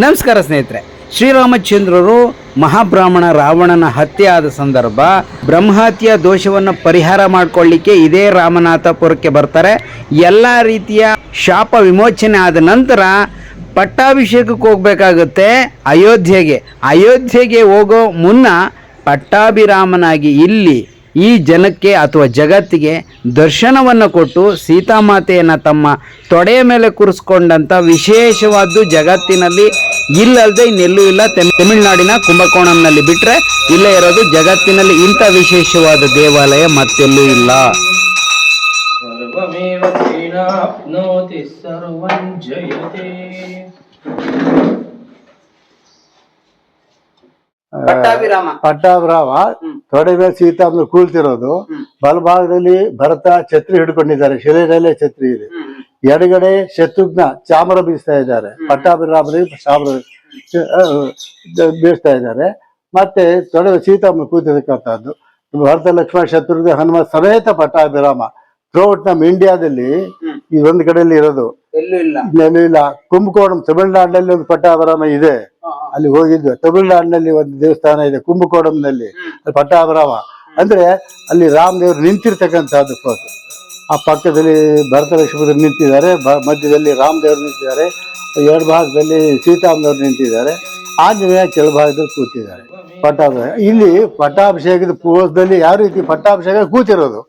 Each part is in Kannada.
ನಮಸ್ಕಾರ ಸ್ನೇಹಿತರೆ. ಶ್ರೀರಾಮಚಂದ್ರರು ಮಹಾಬ್ರಾಹ್ಮಣ ರಾವಣನ ಹತ್ಯೆ ಆದ ಸಂದರ್ಭ ಬ್ರಹ್ಮಹತ್ಯ ದೋಷವನ್ನು ಪರಿಹಾರ ಮಾಡಿಕೊಳ್ಳಿಕ್ಕೆ ಇದೇ ರಾಮನಾಥಪುರಕ್ಕೆ ಬರ್ತಾರೆ. ಎಲ್ಲ ರೀತಿಯ ಶಾಪ ವಿಮೋಚನೆ ಆದ ನಂತರ ಪಟ್ಟಾಭಿಷೇಕಕ್ಕೆ ಹೋಗಬೇಕಾಗುತ್ತೆ ಅಯೋಧ್ಯೆಗೆ. ಅಯೋಧ್ಯೆಗೆ ಹೋಗೋ ಮುನ್ನ ಪಟ್ಟಾಭಿರಾಮನಾಗಿ ಇಲ್ಲಿ ಈ ಜನಕ್ಕೆ ಅಥವಾ ಜಗತ್ತಿಗೆ ದರ್ಶನವನ್ನು ಕೊಟ್ಟು ಸೀತಾಮಾತೆಯನ್ನು ತಮ್ಮ ತೊಡೆಯ ಮೇಲೆ ಕೂರಿಸ್ಕೊಂಡಂಥ ವಿಶೇಷವಾದ್ದು ಜಗತ್ತಿನಲ್ಲಿ ಇಲ್ಲದೆ ಇನ್ನೆಲ್ಲೂ ಇಲ್ಲ. ತಮಿಳುನಾಡಿನ ಕುಂಭಕೋಣಂನಲ್ಲಿ ಬಿಟ್ಟರೆ ಇಲ್ಲೇ ಇರೋದು ಜಗತ್ತಿನಲ್ಲಿ ಇಂಥ ವಿಶೇಷವಾದ ದೇವಾಲಯ ಮತ್ತೆಲ್ಲೂ ಇಲ್ಲ. ಸರ್ವಮೇವ ಪಟ್ಟಾಭಿರಾಮ. ಪಟ್ಟಾಭಿರಾಮ. ತೊಡೆ ಮೇಲೆ ಸೀತಾಮ್ನ ಕೂಳ್ತಿರೋದು. ಬಲಭಾಗದಲ್ಲಿ ಭರತ ಛತ್ರಿ ಹಿಡ್ಕೊಂಡಿದ್ದಾರೆ. ಶಿಲೆಯಲ್ಲೇ ಛತ್ರಿ ಇದೆ. ಎಡಗಡೆ ಶತ್ರುಘ್ನ ಚಾಮರ ಬೀಸ್ತಾ ಇದ್ದಾರೆ. ಪಟ್ಟಾಭಿರಾಮನಿಗೆ ಚಾಮರ ಬೀಸ್ತಾ ಇದ್ದಾರೆ. ಮತ್ತೆ ತೊಡೆ ಸೀತಾಂಬ ಕೂತಿರ್ತಕ್ಕಂಥದ್ದು ಭರತ ಲಕ್ಷ್ಮಣ ಶತ್ರುಘ್ನ ಹನುಮ ಸಮೇತ ಪಟ್ಟಾಭಿರಾಮ. ಥ್ರೋಟ್ ನಮ್ಮ ಇಂಡಿಯಾದಲ್ಲಿ ಒಂದು ಕಡೆಯಲ್ಲಿ ಇರೋದು. ಎಲ್ಲೂ ಇಲ್ಲ. ಇನ್ನೆಲ್ಲೂ ಇಲ್ಲ. ಕುಂಭಕೋಣಂ ತಮಿಳುನಾಡಿನಲ್ಲಿ ಒಂದು ಪಟ್ಟಾಭರಾಮ ಇದೆ. ಅಲ್ಲಿ ಹೋಗಿದ್ವಿ ತಮಿಳುನಾಡಿನಲ್ಲಿ ಒಂದು ದೇವಸ್ಥಾನ ಇದೆ ಕುಂಭಕೋಣಂನಲ್ಲಿ. ಅಲ್ಲಿ ಪಟ್ಟಾಭರಾಮ. ಅಂದ್ರೆ ಅಲ್ಲಿ ರಾಮದೇವರು ನಿಂತಿರ್ತಕ್ಕಂಥದ್ದು ಫೋಟೋ. ಆ ಪಕ್ಕದಲ್ಲಿ ಭರತ ಲಕ್ಷ್ಮಣರು ನಿಂತಿದ್ದಾರೆ ಮಧ್ಯದಲ್ಲಿ ರಾಮದೇವರು ನಿಂತಿದ್ದಾರೆ. ಎರಡು ಭಾಗದಲ್ಲಿ ಸೀತಾಮದವರು ನಿಂತಿದ್ದಾರೆ. ಆಂಜನೇಯ ಕೆಳಭಾಗದಲ್ಲಿ ಕೂತಿದ್ದಾರೆ. ಪಟ್ಟಾಭಿಷೇಕ ಇಲ್ಲಿ ಪಟ್ಟಾಭಿಷೇಕದ ಪೂರ್ವದಲ್ಲಿ ಯಾವ ರೀತಿ ಪಟ್ಟಾಭಿಷೇಕ ಕೂತಿರೋದು?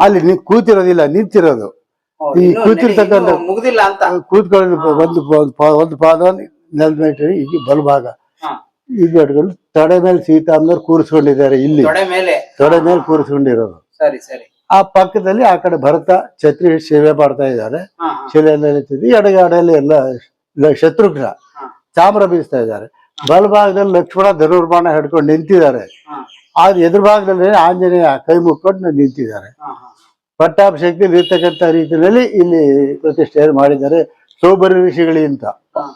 ಅಲ್ಲಿ ಕೂತಿರೋದಿಲ್ಲ ನಿಂತಿರೋದು. ಈ ಕೂತಿರ್ತಕ್ಕಂಥ ಮುಗ್ದಿಲ್ಲ ಅಂತ. ಕೂತ್ಕೊಂಡು ಒಂದು ಒಂದು ಪಾದ ಪಾದವನ್ನು ನೆಲದ ಮೇಲೆ ಈಗ ಬಲಭಾಗ ಇದು ಇಟ್ಕೊಂಡು ತೊಡೆ ಮೇಲೆ ಸೀತಾಮ್ನವ್ರು ಕೂರಿಸ್ಕೊಂಡಿದ್ದಾರೆ ಇಲ್ಲಿ. ತೊಡೆ ಮೇಲೆ. ಕೂರಿಸ್ಕೊಂಡಿರೋದು. ಸರಿ ಸರಿ. ಆ ಪಕ್ಕದಲ್ಲಿ ಆ ಕಡೆ ಭರತ ಛತ್ರಿ ಸೇವೆ ಮಾಡ್ತಾ ಇದ್ದಾರೆ. ಶಿಲೆಯಲ್ಲಿ ಶಿಲೆಯೆಲ್ಲ ನಿಂತಿದೆ. ಎಡಗಡೆಯಲ್ಲಿ ಎಲ್ಲ ಶತ್ರುಘ್ನ ಚಾಮರ ಬೀಸ್ತಾ ಇದ್ದಾರೆ. ಬಲಭಾಗದಲ್ಲಿ ಲಕ್ಷ್ಮಣ ಧನುರ್ಬಾಣ ಹಿಡ್ಕೊಂಡು ನಿಂತಿದ್ದಾರೆ. ಆ ಎದುರು ಭಾಗದಲ್ಲಿ ಆಂಜನೇಯ ಕೈ ಮುಕ್ಕೊಂಡು ನಿಂತಿದ್ದಾರೆ. ಪಟ್ಟಾಭಿಷೇಕದಲ್ಲಿ ಇರ್ತಕ್ಕಂಥ ರೀತಿಯಲ್ಲಿ ಇಲ್ಲಿ ಪ್ರತಿಷ್ಠೆಯನ್ನು ಮಾಡಿದ್ದಾರೆ? ಸೋಬರಿ ಋಷಿಗಳಿ ಅಂತ.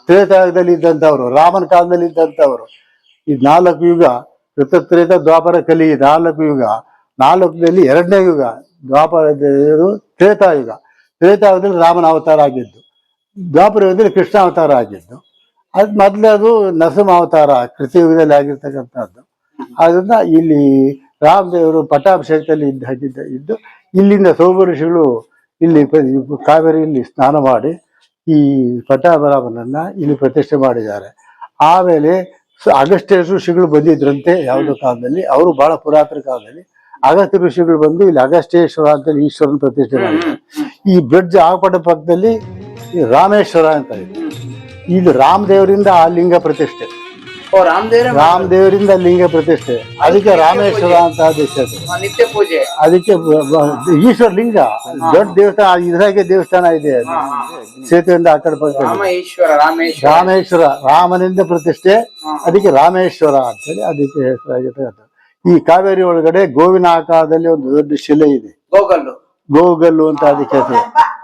ತ್ರೇತಾಯುಗದಲ್ಲಿ ಇದ್ದಂಥವ್ರು ರಾಮನ ಕಾಲದಲ್ಲಿ ಇದ್ದಂಥವ್ರು. ಈ ನಾಲ್ಕು ಯುಗ ಕೃತತ್ರೇತ ದ್ವಾಪರ ಕಲಿ ನಾಲ್ಕು ಯುಗ ನಾಲ್ಕುದಲ್ಲಿ ಎರಡನೇ ಯುಗ ದ್ವಾಪರ ತ್ರೇತಾಯುಗ. ತ್ರೇತಾಯುಗದಲ್ಲಿ ರಾಮನ ಅವತಾರ ಆಗಿದ್ದು ದ್ವಾಪರ ಯುಗದಲ್ಲಿ ಕೃಷ್ಣ ಅವತಾರ ಆಗಿದ್ದು. ಅದು ಮೊದಲೇ ಅದು ನರಸಿಂಹ ಅವತಾರ ಕೃತಿಯುಗದಲ್ಲಿ ಆಗಿರ್ತಕ್ಕಂಥದ್ದು. ಆದ್ರಿಂದ ಇಲ್ಲಿ ರಾಮದೇವರು ಪಟ್ಟಾಭಿಷೇಕದಲ್ಲಿ ಇದ್ದ ಹಾಕಿದ್ದ ಇದ್ದು ಇಲ್ಲಿಂದ ಸೋಮ ಋಷಿಗಳು ಇಲ್ಲಿ ಕಾವೇರಿಯಲ್ಲಿ ಸ್ನಾನ ಮಾಡಿ ಈ ಪಟ್ಟಾಭಿರಾಮನನ್ನ ಇಲ್ಲಿ ಪ್ರತಿಷ್ಠೆ ಮಾಡಿದ್ದಾರೆ. ಆಮೇಲೆ ಅಗಸ್ಟ್ಯ ಅಗಸ್ತ್ಯ ಋಷಿಗಳು ಬಂದಿದ್ರಂತೆ ಯಾವುದೋ ಕಾಲದಲ್ಲಿ ಅವರು ಬಹಳ ಪುರಾತನ ಕಾಲದಲ್ಲಿ. ಅಗಸ್ತ್ಯ ಋಷಿಗಳು ಬಂದು ಇಲ್ಲಿ ಅಗಸ್ತ್ಯೇಶ್ವರ ಅಂತೇಳಿ ಈಶ್ವರನ ಪ್ರತಿಷ್ಠೆ ಮಾಡಿದ್ದಾರೆ. ಈ ಬ್ರಿಡ್ಜ್ ಆಗಪಟ್ಟ ಪಕ್ಕದಲ್ಲಿ ರಾಮೇಶ್ವರ ಅಂತ ಇದೆ. ಇದು ರಾಮದೇವರಿಂದ ಆ ಲಿಂಗ ಪ್ರತಿಷ್ಠೆ. ರಾಮದೇವ್ರ ರಾಮದೇವರಿಂದ ಲಿಂಗ ಪ್ರತಿಷ್ಠೆ. ಅದಕ್ಕೆ ರಾಮೇಶ್ವರ ಅಂತ. ನಿತ್ಯ ಪೂಜೆ. ಅದಕ್ಕೆ ಈಶ್ವರ ಲಿಂಗ. ದೊಡ್ಡ ದೇವಸ್ಥಾನ ಇದ್ರಾಗೆ ದೇವಸ್ಥಾನ ಇದೆ. ಸೇತುವೆಯಿಂದ ಆ ಕಡೆ ಈಶ್ವರ ರಾಮೇಶ್ವರ ರಾಮೇಶ್ವರ. ರಾಮನಿಂದ ಪ್ರತಿಷ್ಠೆ. ಅದಕ್ಕೆ ರಾಮೇಶ್ವರ ಅಂತ ಹೇಳಿ ಅದಕ್ಕೆ ಹೆಸರಾಗಿರ್ತಕ್ಕಂಥ ಈ ಕಾವೇರಿ ಒಳಗಡೆ ಗೋವಿನ ಆಕಾರದಲ್ಲಿ ಒಂದು ದೊಡ್ಡ ಶಿಲೆ ಇದೆ. ಗೋಗಲ್ಲು. ಗೋಗಲ್ಲು ಅಂತ ಅದಕ್ಕೆ ಹೆಸರು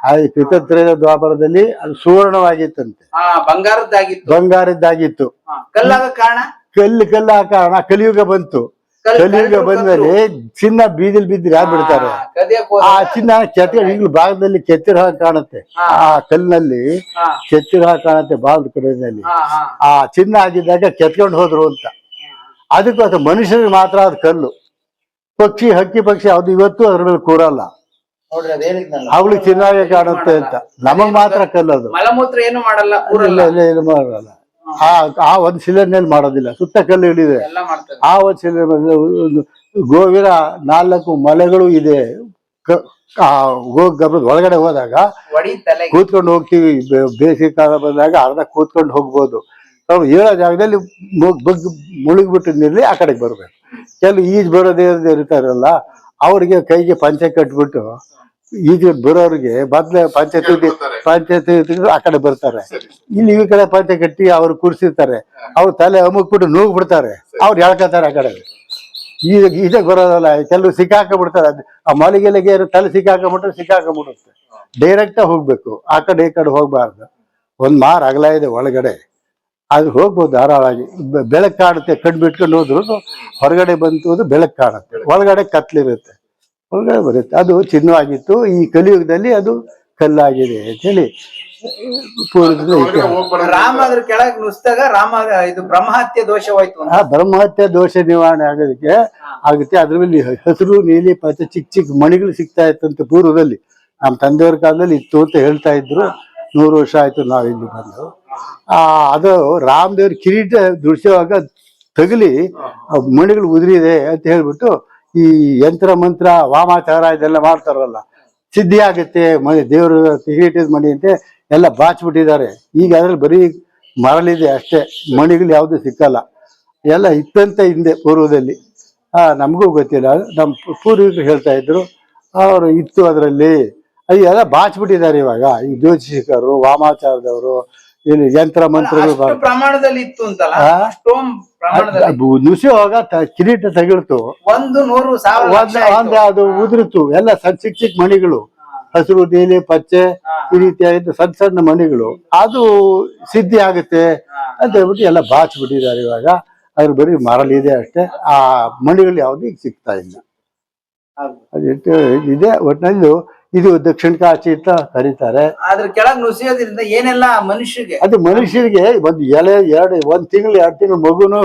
ಅದು ಕೃತತ್ರೇಯ ದ್ವಾಪರದಲ್ಲಿ ಅದು ಸುವರ್ಣವಾಗಿತ್ತಂತೆ ಹಾ ಬಂಗಾರದ್ದಾಗಿತ್ತು. ಬಂಗಾರದ್ದಾಗಿತ್ತು. ಕಲ್ಲಾಗ ಕಾರಣ? ಕಲ್ಲು ಕಲ್ಲ ಕಾರಣ ಕಲಿಯುಗ ಬಂತು. ಕಲಿಯುಗ ಬಂದಲ್ಲಿ ಬಂದ್ಮೇಲೆ ಚಿನ್ನ ಬೀದಿಲ್ ಬಿದ್ದರೆ ಆಗ್ಬಿಡ್ತಾರೆ. ಬಿಡ್ತಾರೆ. ಆ ಚಿನ್ನ ಕೆತ್ತಿರ ಈಗಲೂ ಭಾಗದಲ್ಲಿ ಕೆತ್ತಿರ ಹಾಗೆ ಕಾಣುತ್ತೆ. ಆ ಕಲ್ಲಿನಲ್ಲಿ ಕೆತ್ತಿರ ಹಾಗೆ ಕಾಣುತ್ತೆ ಭಾಗದ ಕಡೆಯಲ್ಲಿ. ಆ ಚಿನ್ನ ಆಗಿದ್ದಾಗ ಕೆತ್ಕೊಂಡು ಹೋದ್ರು ಅಂತ. ಅದಕ್ಕೋಸ್ಕರ ಮನುಷ್ಯರಿಗೆ ಮಾತ್ರ ಅದು ಕಲ್ಲು. ಪಕ್ಷಿ ಹಕ್ಕಿ ಪಕ್ಷಿ ಅದು ಇವತ್ತು ಅದ್ರ ಮೇಲೆ ಕೂರಲ್ಲ. ನೋಡ್ರಿ ಚೆನ್ನಾಗಿ ಕಾಣುತ್ತೆ ಅಂತ. ನಮಗ್ ಮಾತ್ರ ಕಲ್ಲು ಅದು ಮಲಮೂತ್ರ ಏನು ಮಾಡಲ್ಲ ಇಲ್ಲ ಇಲ್ಲ ಇಲ್ಲ ಮಾಡಲ್ಲ. ಆ ಆ ಒಂದು ಶಿಲೆನಲ್ಲಿ ಮಾಡೋದಿಲ್ಲ. ಸುತ್ತ ಕಲ್ಲು ಇಳಿದೆ ಆ ಒಂದ್ ಶಿಲೆ ಗೋವಿನ ನಾಲ್ಕು ಮಲೆಗಳು ಇದೆ. ಕ- ಆ ಗೋ ಗರ್ಭದ ಒಳಗಡೆ ಹೋದಾಗ ಕೂತ್ಕೊಂಡು ಹೋಗ್ತೀವಿ. ಬೇಸಿಗೆ ಕಾಲ ಬಂದಾಗ ಅರ್ಧ ಕೂತ್ಕೊಂಡು ಹೋಗ್ಬೋದು. ನಾವು ಹೇಳೋ ಜಾಗದಲ್ಲಿ ಬಗ್ ಮುಳುಗ್ಬಿಟ್ಟು ನಿಲ್ಲಿ ಆ ಕಡೆಗೆ ಬರ್ಬೇಕು. ಕೆಲವು ಈಜ್ ಬರೋದೇ ಇರ್ತಾರಲ್ಲ ಅವ್ರಿಗೆ ಕೈಗೆ ಪಂಚೆ ಕಟ್ಬಿಟ್ಟು ಈಜ್ ಬರೋರಿಗೆ ಬದ್ಲ ಪಂಚಾಯತ್ ಪಂಚಾಯತ್ ಆ ಕಡೆ ಬರ್ತಾರೆ. ಇಲ್ಲಿ ಈ ಕಡೆ ಪಂಚಾಯತ್ ಕಟ್ಟಿ ಅವ್ರು ಕೂರಿಸಿರ್ತಾರೆ. ಅವ್ರ ತಲೆ ಅಮುಕ್ಬಿಟ್ಟು ನೂಗ್ ಬಿಡ್ತಾರೆ ಅವ್ರು ಹೇಳ್ಕೊತಾರೆ ಆ ಕಡೆ. ಈಗ ಈಜಾಗ ಬರೋದಲ್ಲ ಕೆಲವು ಸಿಕ್ಕಾಕೊಂಡ್ಬಿಡ್ತಾರೆ ಬಿಡ್ತಾರೆ ಆ ಮಲಿಗೆಲೆಗೆ ತಲೆ ಸಿಕ್ಕಾಕೊಂಡ್ಬಿಟ್ರೆ ಸಿಕ್ಕಾಕೊಂಡ್ಬಿಡುತ್ತೆ ಡೈರೆಕ್ಟ್ ಹೋಗ್ಬೇಕು. ಆ ಕಡೆ ಈ ಕಡೆ ಹೋಗ್ಬಾರ್ದು. ಒಂದ್ ಮಾರ್ ಅಗಲ ಇದೆ ಒಳಗಡೆ. ಅದು ಹೋಗ್ಬೋದು ಧಾರಾಳವಾಗಿ ಬೆಳಕ್ ಬೆಳಕು ಕಾಣುತ್ತೆ. ಕಣ್ಣು ಬಿಟ್ಕೊಂಡು ಹೋದ್ರು ಹೊರಗಡೆ ಬಂತು ಅದು ಬೆಳಕು ಕಾಣುತ್ತೆ. ಒಳಗಡೆ ಕತ್ಲಿರುತ್ತೆ. ಒಳಗಡೆ ಬರುತ್ತೆ. ಅದು ಚಿನ್ನವಾಗಿತ್ತು. ಈ ಕಲಿಯುಗದಲ್ಲಿ ಅದು ಕಲ್ಲಾಗಿದೆ ಅಂತ ಹೇಳಿ. ರಾಮ ಅದ್ರ ಕೆಳಗೆ ನುಸ್ದಾಗ ರಾಮ ಇದು ಬ್ರಹ್ಮಹತ್ಯೆ ದೋಷವಾಯ್ತು ಹೋಯ್ತು ಅಂತ. ಆ ಬ್ರಹ್ಮಹತ್ಯೆ ದೋಷ ನಿವಾರಣೆ ಆಗೋದಕ್ಕೆ ಆಗುತ್ತೆ. ಅದ್ರ ಮೇಲೆ ಹಸಿರು ನೀಲಿ ಪಚ್ಚ ಚಿಕ್ಕ ಚಿಕ್ಕ ಮಣಿಗಳು ಸಿಗ್ತಾ ಇತ್ತಂತ ಪೂರ್ವದಲ್ಲಿ. ನಮ್ಮ ತಂದೆಯವ್ರ ಕಾಲದಲ್ಲಿ ಇತ್ತು ಅಂತ ಹೇಳ್ತಾ ಇದ್ರು. ನೂರು ವರ್ಷ ಆಯ್ತು ನಾವು ಇಲ್ಲಿ ಬಂದು. ಆ ಅದು ರಾಮದೇವ್ರ ಕಿರೀಟ ದುಡಿಸುವಾಗ ತಗಲಿ ಮಣಿಗಳು ಉದುರಿದೆ ಅಂತ ಹೇಳ್ಬಿಟ್ಟು ಈ ಯಂತ್ರ ಮಂತ್ರ, ವಾಮಾಚಾರ ಇದೆಲ್ಲ ಮಾಡ್ತಾರಲ್ಲ. ಸಿದ್ಧಿ ಆಗುತ್ತೆ ಮಣಿ ದೇವರು ಕಿರೀಟದ ಮಣಿ ಅಂತೆ ಎಲ್ಲ ಬಾಚ್ಬಿಟ್ಟಿದ್ದಾರೆ. ಈಗ ಅದ್ರಲ್ಲಿ ಬರೀ ಮರಳಿದೆ ಅಷ್ಟೇ. ಮಣಿಗಳು ಯಾವುದು ಸಿಕ್ಕಲ್ಲ. ಎಲ್ಲ ಇತ್ತಂತ ಹಿಂದೆ ಪೂರ್ವದಲ್ಲಿ. ಆ, ನಮಗೂ ಗೊತ್ತಿಲ್ಲ. ನಮ್ಮ ಪೂರ್ವಿಕರು ಹೇಳ್ತಾ ಇದ್ರು, ಅವರು ಇತ್ತು ಅದರಲ್ಲಿ. ಎಲ್ಲ ಬಾಚ್ಬಿಟ್ಟಿದ್ದಾರೆ ಇವಾಗ. ಈ ಜ್ಯೋತಿಷಿಕರು, ವಾಮಾಚಾರದವರು ಇಲ್ಲಿ ಯಂತ್ರ ಮಂತ್ರಗಳು ಅಷ್ಟು ಪ್ರಮಾಣದಲ್ಲಿ ಇತ್ತು ಅಂತಲ್ಲ? ಆ? ಹೋಗ ಪ್ರಮಾಣದಲ್ಲಿ. ನುಸಿಯುವಾಗ ತ- ಕಿರೀಟ ತಗಿಳ್ತು ಒಂದು ನೂರು ಸಾವಿರ ಲಕ್ಷ ಒಂದು ಆಯ್ತು. ಅಂದ್ರೆ ಅದು ಉದುರಿತು. ಎಲ್ಲ ಸಣ್ಣ ಚಿಕ್ಕ ಚಿಕ್ಕ ಮಣಿಗಳು. ಹಸಿರು ನೀಲಿ ಪಚ್ಚೆ ಈ ರೀತಿಯಾದ ಸಣ್ಣ ಸಣ್ಣ ಮಣಿಗಳು. ಅದು ಸಿದ್ಧಿ ಆಗುತ್ತೆ ಅಂತ ಹೇಳ್ಬಿಟ್ಟು ಎಲ್ಲ ಬಾಚ್ಬಿಟ್ಟಿದ್ದಾರೆ ಇವಾಗ. ಅದ್ರ ಬರೀ ಮರಲಿದೆ ಅಷ್ಟೇ. ಆ ಮಣಿಗಳು ಯಾವ್ದು ಈಗ ಸಿಗ್ತಾ ಇಲ್ಲ. ಹೌದು. ಅದಿಟ್ಟು ಇದೆ ಒಟ್ಟಿನಲ್ಲಿ ಇದು ದಕ್ಷಿಣ ಕಾಶಿ ಅಂತ ಕರೀತಾರೆ. ಅದ್ರ ಕೆಳಗ್ ನುಸಿಯೋದ್ರಿಂದ ಏನೆಲ್ಲ ಮನುಷ್ಯರಿಗೆ? ಅದು ಮನುಷ್ಯರಿಗೆ ಒಂದು ಎಲೆ ಎರಡು ಒಂದ್ ತಿಂಗಳು ಎರಡು ತಿಂಗಳು ಮಗುನು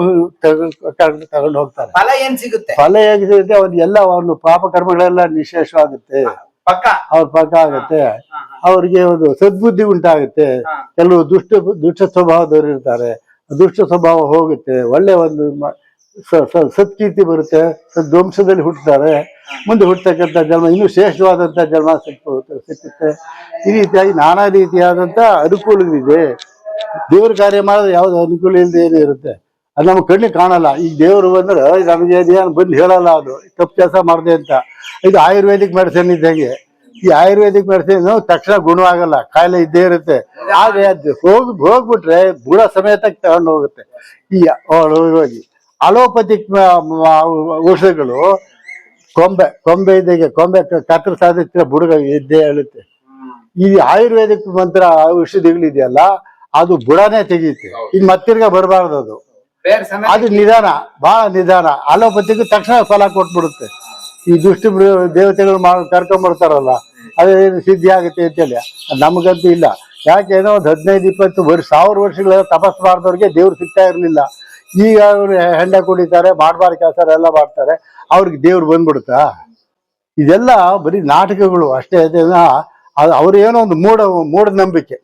ತಗೊಂಡು ಹೋಗ್ತಾರೆ. ಫಲ ಏನ್ ಸಿಗುತ್ತೆ? ಫಲ ಹೇಗೆ ಸಿಗುತ್ತೆ ಅವ್ರ ಎಲ್ಲ ಒಂದು ಪಾಪ ಕರ್ಮಗಳೆಲ್ಲ ನಿಶೇಷವಾಗುತ್ತೆ. ಪಕ್ಕ? ಅವ್ರ ಪಕ್ಕ ಆಗುತ್ತೆ. ಅವ್ರಿಗೆ ಒಂದು ಸದ್ಬುದ್ಧಿ ಉಂಟಾಗುತ್ತೆ. ಕೆಲವು ದುಷ್ಟ ದುಷ್ಟ ಸ್ವಭಾವದವರು ಇರ್ತಾರೆ. ದುಷ್ಟ ಸ್ವಭಾವ ಹೋಗುತ್ತೆ. ಒಳ್ಳೆ ಒಂದು ಸತ್ಕೀರ್ತಿ ಬರುತ್ತೆ, ಸದ್ವಂಶದಲ್ಲಿ ಹುಟ್ಟುತ್ತಾರೆ ಮುಂದೆ ಹುಟ್ಟತಕ್ಕಂಥ ಜನ್ಮ, ಇನ್ನೂ ಶ್ರೇಷ್ಠವಾದಂಥ ಜನ್ಮ ಸಿಕ್ಕು, ಸಿಕ್ಕುತ್ತೆ. ಈ ರೀತಿಯಾಗಿ ನಾನಾ ರೀತಿಯಾದಂಥ ಅನುಕೂಲಗಳಿದೆ. ದೇವ್ರ ಕಾರ್ಯ ಮಾಡಿದ್ರೆ ಯಾವ್ದು ಅನುಕೂಲ ಇಲ್ಲದೆ ಏನೇ ಇರುತ್ತೆ. ಅದು ನಮ್ಗೆ ಕಣ್ಣಿಗೆ ಕಾಣಲ್ಲ. ಈ ದೇವರು ಬಂದ್ರೆ ನಮಗೆ ಏನು ಬಂದು ಹೇಳಲ್ಲ ಅದು. ತಪ್ಪು ಕೆಲಸ ಮಾಡಿದೆ ಅಂತ. ಇದು ಆಯುರ್ವೇದಿಕ್ ಮೆಡಿಸಿನ್ ಇದ್ದಂಗೆ. ಈ ಆಯುರ್ವೇದಿಕ್ ಮೆಡಿಸಿನ್ ತಕ್ಷಣ ಗುಣವಾಗಲ್ಲ. ಕಾಯಿಲೆ ಇದ್ದೇ ಇರುತ್ತೆ. ಆದ್ರೆ ಅದು ಹೋಗಿ, ಹೋಗ್ಬಿಟ್ರೆ ಬುಡ ಸಮೇತ ತಗೊಂಡು ಹೋಗುತ್ತೆ. ಈ ಹೋಗಿ. ಅಲೋಪತಿಕ್ ಔಷಧಗಳು ಕೊಂಬೆ ಕೊಂಬೆ ಇದ್ದಾಗೆ ಕೊಂಬೆ ಕತ್ರ ಸಾಧಿಸಿದ ಬುಡಗ ಇದ್ದೇ ಹೇಳುತ್ತೆ. ಈ ಆಯುರ್ವೇದಿಕ್ ಮಂತ್ರ ಔಷಧಿಗಳಿದೆಯಲ್ಲ ಅದು ಬುಡನೇ ತೆಗೆಯುತ್ತೆ ಈಗ ಮತ್ತಿರ್ಗ ಬರಬಾರ್ದು ಅದು. ಅದು ನಿಧಾನ ಬಹಳ ನಿಧಾನ. ಅಲೋಪತಿಗೂ ತಕ್ಷಣ ಫಲ ಕೊಟ್ಬಿಡುತ್ತೆ. ಈ ದುಷ್ಟ ದೇವತೆಗಳು ಕರ್ಕೊಂಡ್ ಬರ್ತಾರಲ್ಲ ಅದೇನು ಸಿದ್ಧಿ ಆಗುತ್ತೆ ಅಂತೇಳಿ. ಹೇಳಿ ನಮಗಂತೂ ಇಲ್ಲ. ಯಾಕೆ ಏನೋ ಒಂದು ಹದಿನೈದು ಇಪ್ಪತ್ತು ವರ್ಷ ಸಾವಿರ ವರ್ಷಗಳ ತಪಸ್ ಮಾಡಿದವ್ರಿಗೆ ದೇವ್ರು ಸಿಗ್ತಾ ಇರ್ಲಿಲ್ಲ. ಈಗ ಅವ್ರು ಹೆಂಡ ಕುಡಿತಾರೆ ಮಾಡಬಾರ ಕೆಲಸ ಎಲ್ಲ ಮಾಡ್ತಾರೆ. ಅವ್ರಿಗೆ ದೇವ್ರು ಬಂದ್ಬಿಡುತ್ತಾ? ಇದೆಲ್ಲ ಬರೀ ನಾಟಕಗಳು ಅಷ್ಟೇ ಅದು ಅವ್ರು ಏನೋ ಒಂದು ಮೂಢ ಮೂಢನಂಬಿಕೆ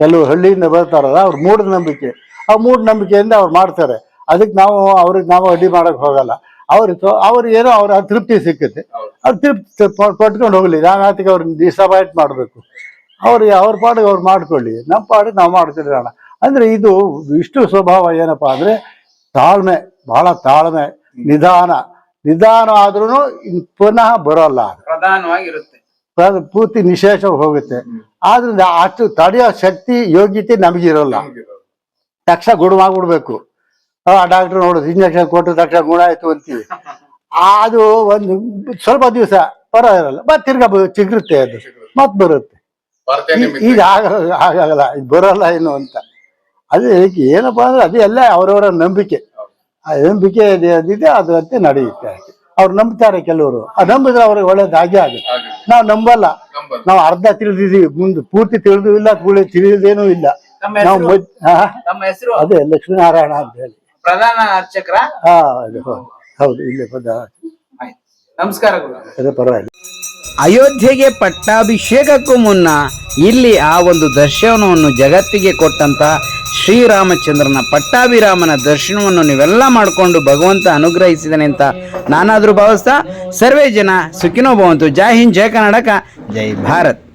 ಕೆಲವು ಹಳ್ಳಿಯಿಂದ ಬರ್ತಾರಲ್ಲ, ಅವ್ರ ಮೂಢನಂಬಿಕೆ ಆ ಮೂಢನಂಬಿಕೆಯಿಂದ ಅವ್ರು ಮಾಡ್ತಾರೆ. ಅದಕ್ಕೆ ನಾವು ಅವ್ರಿಗೆ ನಾವು ಅಡ್ಡಿ ಮಾಡಕ್ ಹೋಗಲ್ಲ. ಅವ್ರ ಅವ್ರು ಏನೋ ಅವ್ರ ತೃಪ್ತಿ ಸಿಕ್ಕುತ್ತೆ. ಅವ್ರು ತೃಪ್ತಿ ಪಟ್ಕೊಂಡು ಹೋಗ್ಲಿ. ನಾನು ಆತಿಗೆ ಅವ್ರನ್ನ ಡಿಸಪಾಯಿಂಟ್ ಮಾಡಬೇಕು. ಅವ್ರಿಗೆ ಅವ್ರ ಪಾಡಿಗೆ ಅವ್ರು ಮಾಡ್ಕೊಳ್ಳಿ. ನಮ್ಮ ಪಾಡಿಗೆ ನಾವು ಮಾಡ್ತಿರೋಣ ಅಂದ್ರೆ ಇದು ವಿಷ್ಣು ಸ್ವಭಾವ ಏನಪ್ಪಾ ಅಂದ್ರೆ ತಾಳ್ಮೆ ಬಹಳ ತಾಳ್ಮೆ ನಿಧಾನ. ನಿಧಾನ ಆದ್ರೂ ಪುನಃ ಬರೋಲ್ಲ ಪ್ರಧಾನವಾಗಿರುತ್ತೆ. ಅದು ಪೂರ್ತಿ ನಿಶೇಷ ಹೋಗುತ್ತೆ. ಆದ್ರಿಂದ ಅಷ್ಟು ತಡೆಯೋ ಶಕ್ತಿ ಯೋಗ್ಯತೆ ನಮಗಿರೋಲ್ಲ ತಕ್ಷಣ ಗುಣವಾಗ್ಬಿಡ್ಬೇಕು. ಆ ಡಾಕ್ಟರ್ ನೋಡೋದು ಇಂಜೆಕ್ಷನ್ ಕೊಟ್ಟು ತಕ್ಷಣ ಗುಣ ಆಯ್ತು ಅಂತೀವಿ. ಅದು ಒಂದು ಸ್ವಲ್ಪ ದಿವಸ ಪರವಾಗಿರಲ್ಲ ಮತ್ತೆ ತಿರ್ಗಾ ಚಿಗುರುತ್ತೆ ಅದು. ಮತ್ತೆ ಬರುತ್ತೆ. ಈಗ ಆಗ ಆಗಲ್ಲ ಇದು ಬರೋಲ್ಲ ಏನು ಅಂತ. ಅದೇ ಏನಪ್ಪಾ ಅಂದ್ರೆ ಅದೇ ಎಲ್ಲ ಅವರವರ ನಂಬಿಕೆ. ಆ ನಂಬಿಕೆ ಇದೆ- ಅದಿದೆ ಅದು ಅಂತೆ ನಡೆಯುತ್ತೆ. ಅವ್ರು ನಂಬ್ತಾರೆ ಕೆಲವರು. ಆ ನಂಬಿದ್ರೆ ಅವ್ರಿಗೆ ಒಳ್ಳೇದು ಹಾಗೆ ಆಗುತ್ತೆ. ನಾವು ನಂಬಲ್ಲ. ನಾವು ಅರ್ಧ ತಿಳಿದಿದೀವಿ ಮುಂದೆ ಪೂರ್ತಿ ತಿಳಿದು ಇಲ್ಲ ತಿಳಿದೇನೂ ಇಲ್ಲ. ನಾವು? ಅದೇ ಲಕ್ಷ್ಮೀನಾರಾಯಣ ಅಂತ ಹೇಳಿ. ಪ್ರಧಾನ ಅರ್ಚಕರ? ಹಾ ಅದು ಹೌದು. ಹೌದು ಇಲ್ಲಿ ಪದ ಆಯ್ತು. ನಮಸ್ಕಾರ ಪರವಾಗಿಲ್ಲ. ಅಯೋಧ್ಯೆಗೆ ಪಟ್ಟಾಭಿಷೇಕಕ್ಕೂ ಮುನ್ನ ಇಲ್ಲಿ ಆ ಒಂದು ದರ್ಶನವನ್ನು ಜಗತ್ತಿಗೆ ಕೊಟ್ಟಂತ ಶ್ರೀರಾಮಚಂದ್ರನ ಪಟ್ಟಾಭಿರಾಮನ ದರ್ಶನವನ್ನು ನೀವೆಲ್ಲ ಮಾಡಿಕೊಂಡು ಭಗವಂತ ಅನುಗ್ರಹಿಸಿದನೆ ಅಂತ ನಾನಾದರೂ ಭಾವಿಸ್ತಾ. ಸರ್ವೇ ಜನ ಸುಖಿನೋ ಭವಂತು. ಜೈ ಹಿಂದ್ ಜಯ ಕರ್ನಾಟಕ, ಜೈ ಭಾರತ್.